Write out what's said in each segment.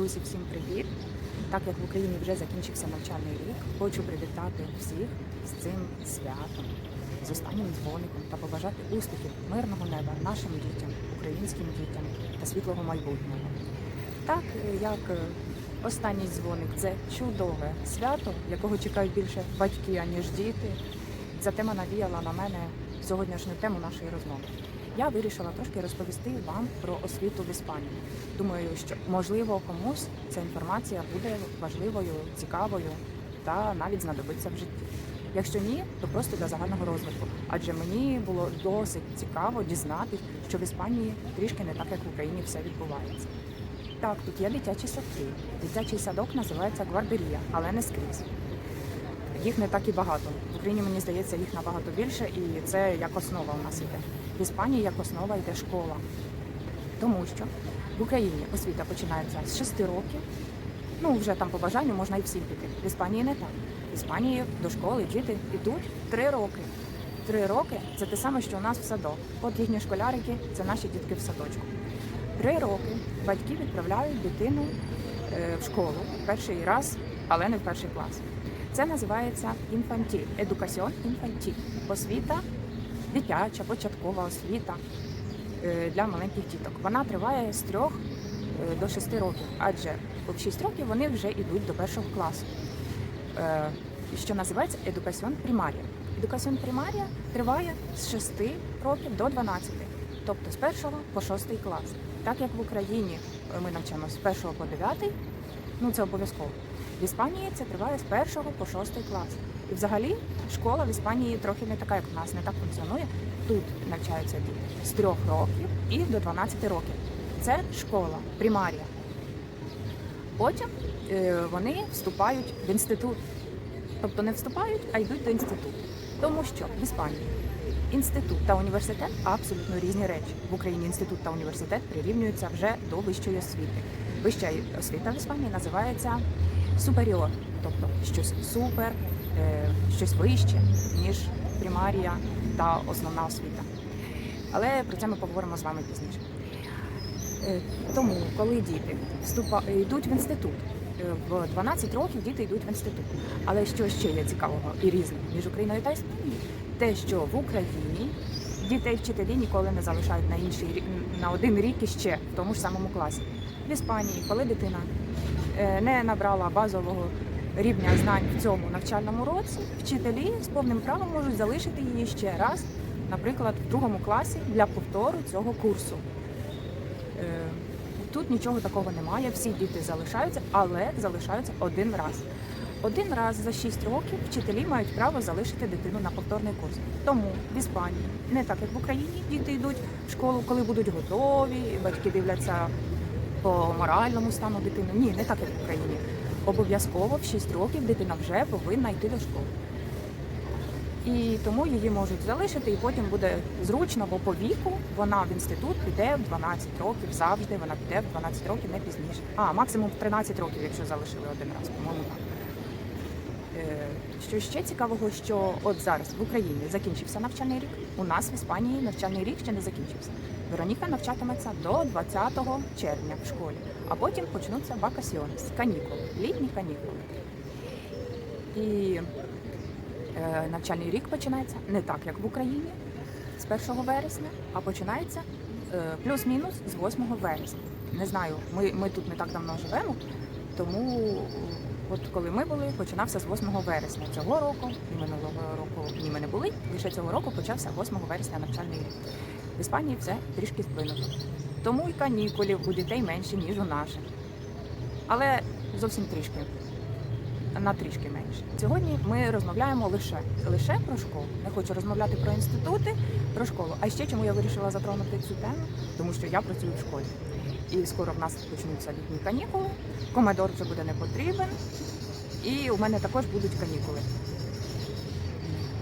Друзі, всім привіт! Так як в Україні вже закінчився навчальний рік, хочу привітати всіх з цим святом, з останнім дзвоником та побажати успіхів, мирного неба нашим дітям, українським дітям та світлого майбутнього. Так як е, останній дзвоник це чудове свято, якого чекають більше батьки, аніж діти. Ця тема навіяла на мене сьогоднішню тему нашої розмови. Я вирішила трошки розповісти вам про освіту в Іспанії. Думаю, що можливо комусь ця інформація буде важливою, цікавою та навіть знадобиться в житті. Якщо ні, то просто для загального розвитку. Адже мені було досить цікаво дізнатись, що в Іспанії трішки не так, як в Україні все відбувається. Так, тут є дитячі садки. Дитячий садок називається гвардерія, але не скрізь. Їх не так і багато. В Україні, мені здається, їх набагато більше, і це як основа у нас іде. В Іспанії як основа йде школа. Тому що в Україні освіта починається з 6 років. Ну, вже там по бажанню можна і всім піти. В Іспанії не так. В Іспанії до школи діти йдуть 3 роки. Три роки це те саме, що у нас в садок. От їхні школярики це наші дітки в садочку. Три роки батьки відправляють дитину е, в школу перший раз, але не в перший клас. Це називається інфантіль, едукаціон інфантіль. Освіта, дитяча, початкова освіта е, для маленьких діток. Вона триває з трьох е, до шести років, адже в 6 років вони вже йдуть до першого класу, е, що називається едукаціон примарія. Едукаціон примарія триває з 6 років до 12, тобто з 1 по 6 клас. Так як в Україні ми навчаємося з 1 по 9, ну це обов'язково. В Іспанії це триває з 1 по 6 клас. І взагалі школа в Іспанії трохи не така, як в нас, не так функціонує. Тут навчаються діти з 3 років і до 12 років. Це школа, примарія. Потім е, вони вступають в інститут. Тобто не вступають, а йдуть до інституту. Тому що в Іспанії інститут та університет абсолютно різні речі. В Україні інститут та університет прирівнюються вже до вищої освіти. Вища освіта в Іспанії називається суперіор, тобто щось супер, е, щось вище, ніж примарія та основна освіта. Але про це ми поговоримо з вами пізніше. Е, Тому, коли діти вступа... йдуть в інститут, е, в 12 років діти йдуть в інститут. Але що ще є цікавого і різного між Україною та Іспанією? Те, що в Україні дітей вчителі ніколи не залишають на інший на один рік іще в тому ж самому класі. В Іспанії, коли дитина е, не набрала базового рівня знань в цьому навчальному році, вчителі з повним правом можуть залишити її ще раз, наприклад, в другому класі для повтору цього курсу. Е, Тут нічого такого немає, всі діти залишаються, але залишаються один раз. Один раз за 6 років вчителі мають право залишити дитину на повторний курс. Тому в Іспанії не так, як в Україні, діти йдуть в школу, коли будуть готові, батьки дивляться по моральному стану дитини. Ні, не так, як в Україні. Обов'язково в 6 років дитина вже повинна йти до школи. І тому її можуть залишити, і потім буде зручно, бо по віку вона в інститут піде в 12 років, завжди вона піде в 12 років, не пізніше. А, максимум в 13 років, якщо залишили один раз, по-моєму, так. Е, Що ще цікавого, що от зараз в Україні закінчився навчальний рік. У нас в Іспанії навчальний рік ще не закінчився. Вероніка навчатиметься до 20 червня в школі, а потім почнуться вакасіонес, канікули, літні канікули. І е, навчальний рік починається не так, як в Україні з 1 вересня, а починається е, плюс-мінус з 8 вересня. Не знаю, ми, ми тут не так давно живемо, тому от коли ми були, починався з 8 вересня цього року, і минулого року ні, ми не були. Лише цього року почався 8 вересня навчальний рік. В Іспанії все трішки здвинуто. Тому і канікулів у дітей менше, ніж у наших. Але зовсім трішки на трішки менше. Сьогодні ми розмовляємо лише лише про школу. Не хочу розмовляти про інститути, про школу. А ще чому я вирішила затронути цю тему? Тому що я працюю в школі. І скоро в нас почнуться літні канікули. Комедор вже буде не потрібен. І у мене також будуть канікули.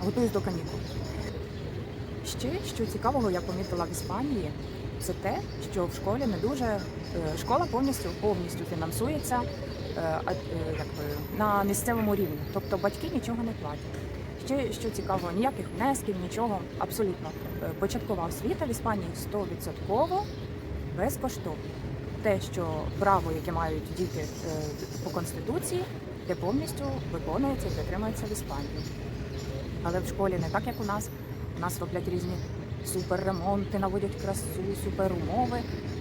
Готуюсь до канікул. Ще що цікавого я помітила в Іспанії, це те, що в школі не дуже е, школа повністю повністю фінансується е, е, якби, на місцевому рівні. Тобто батьки нічого не платять. Ще що цікаво, ніяких внесків, нічого, абсолютно. Початкова освіта в Іспанії 100% безкоштовна. те, що право, яке мають діти е, по конституції, де повністю виконується і дотримується в Іспанії. Але в школі не так, як у нас. У нас роблять різні суперремонти, наводять красу, суперумови.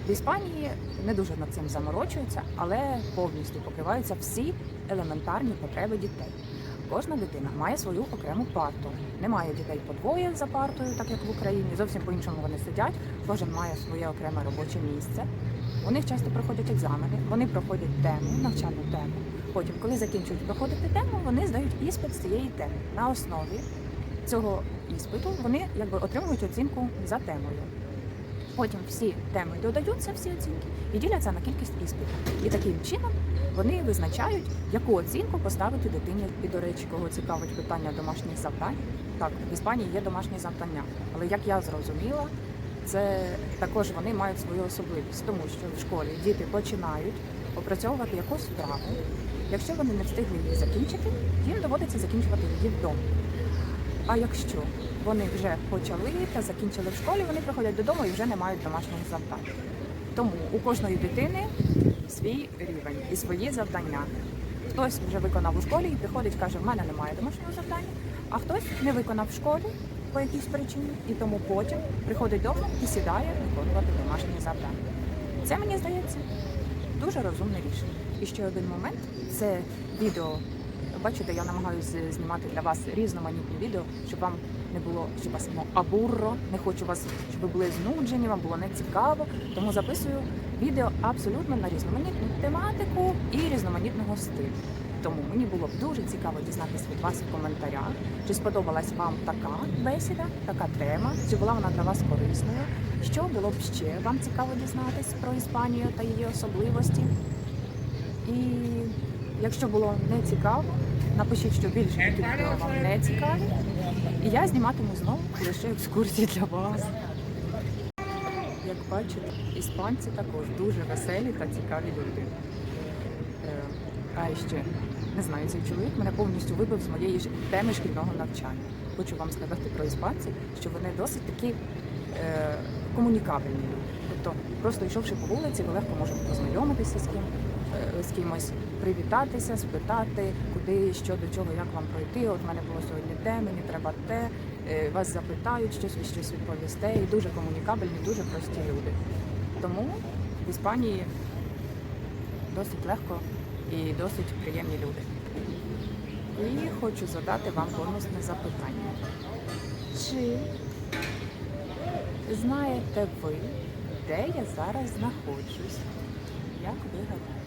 В Іспанії не дуже над цим заморочуються, але повністю покриваються всі елементарні потреби дітей. Кожна дитина має свою окрему парту. Немає дітей по двоє за партою, так як в Україні. Зовсім по-іншому вони сидять. Кожен має своє окреме робоче місце. У них часто проходять екзамени, вони проходять тему, навчальну тему. Потім, коли закінчують проходити тему, вони здають іспит з цієї теми. На основі цього іспиту вони якби отримують оцінку за темою. Потім всі теми додаються, всі оцінки, і діляться на кількість іспитів. І таким чином вони визначають, яку оцінку поставити дитині. І, до речі, кого цікавить питання домашніх завдань. Так, в Іспанії є домашні завдання, але як я зрозуміла, це також вони мають свою особливість, тому що в школі діти починають опрацьовувати якусь вправу. Якщо вони не встигли її закінчити, їм доводиться закінчувати її вдома. А якщо вони вже почали та закінчили в школі, вони приходять додому і вже не мають домашніх завдань. Тому у кожної дитини свій рівень і свої завдання. Хтось вже виконав у школі і приходить, каже, в мене немає домашнього завдання, а хтось не виконав в школі по якійсь причині, і тому потім приходить вдома і сідає виконувати домашні завдання. Це мені здається дуже розумне рішення. І ще один момент це відео. Бачите, я намагаюся знімати для вас різноманітні відео, щоб вам не було, щоб вас було абурро, не хочу вас, щоб ви були знуджені, вам було не цікаво. Тому записую відео абсолютно на різноманітну тематику і різноманітного стилю. Тому мені було б дуже цікаво дізнатися від вас в коментарях, чи сподобалась вам така бесіда, така тема, чи була вона для вас корисною. Що було б ще вам цікаво дізнатись про Іспанію та її особливості? І якщо було не цікаво, напишіть, що більше відео вам не цікаві. І я зніматиму знову лише екскурсії для вас. Як бачите, іспанці також дуже веселі та цікаві люди. Е, А ще не знаю, цей чоловік мене повністю вибив з моєї теми шкільного навчання. Хочу вам сказати про іспанців, що вони досить такі е, комунікабельні. Тобто, просто йшовши по вулиці, ви легко можете познайомитися з ким з кимось, привітатися, спитати, куди, що до чого, як вам пройти. От в мене було сьогодні те, мені треба те. Е, Вас запитають, щось ви щось відповісте. І дуже комунікабельні, дуже прості люди. Тому в Іспанії досить легко і досить приємні люди. І хочу задати вам бонусне запитання. Чи знаєте ви, де я зараз знаходжусь? Як ви гадаєте?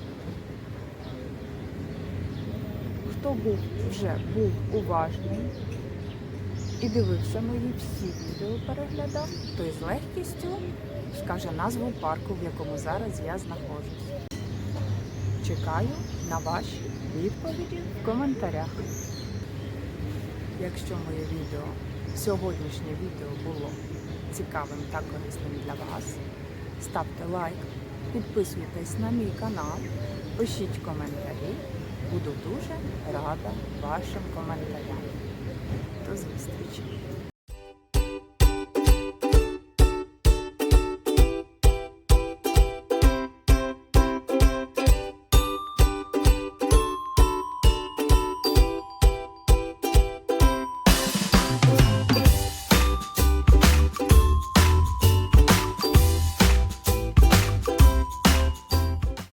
Хто був вже був уважний і дивився мої всі відео переглядав, той з легкістю скаже назву парку, в якому зараз я знаходжусь. Чекаю на ваші відповіді в коментарях. Якщо моє відео, сьогоднішнє відео було цікавим та корисним для вас, ставте лайк, підписуйтесь на мій канал, пишіть коментарі. Буду дуже рада вашим коментарям. До зустрічі!